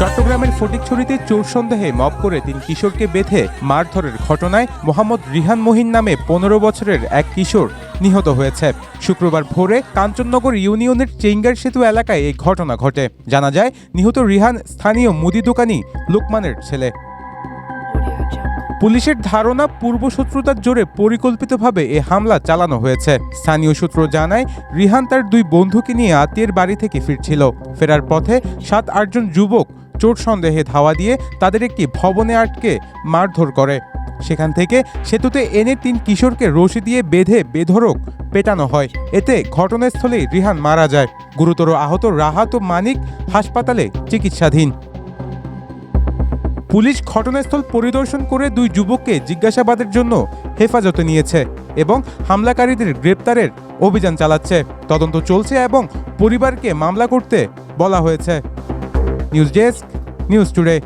চট্টগ্রামের ফটিকছড়িতে চোর সন্দেহে মব করে তিন কিশোরকে বেঁধে মারধরের ঘটনায় মোহাম্মদ রিহান মহিন নামে পনেরো বছরের এক কিশোর নিহত হয়েছে। শুক্রবার ভোরে কাঞ্চননগর ইউনিয়নের চেঙ্গার সেতু এলাকায় এই ঘটনা ঘটে। জানা যায়, নিহত রিহান স্থানীয় মুদি দোকানি লোকমানের ছেলে। পুলিশের ধারণা, পূর্বশত্রুতার জোরে পরিকল্পিতভাবে এ হামলা চালানো হয়েছে। স্থানীয় সূত্র জানায়, রিহান তার দুই বন্ধুকে নিয়ে আত্মীয়ের বাড়ি থেকে ফিরছিল। ফেরার পথে সাত আটজন যুবক চোর সন্দেহে ধাওয়া দিয়ে তাদের একটি ভবনে আটকে মারধর করে। সেখান থেকে সেতুতে এনে তিন কিশোরকে রশি দিয়ে বেঁধে বেধরক পেটানো হয়। এতে ঘটনাস্থলেই রিহান মারা যায়। গুরুতর আহত রাহাত ও মানিক হাসপাতালে চিকিৎসাধীন। পুলিশ ঘটনাস্থল পরিদর্শন করে দুই যুবককে জিজ্ঞাসাবাদের জন্য হেফাজতে নিয়েছে এবং হামলাকারীদের গ্রেপ্তারের অভিযান চালাচ্ছে। তদন্ত চলছে এবং পরিবারকে মামলা করতে বলা হয়েছে। News Desk, News Today.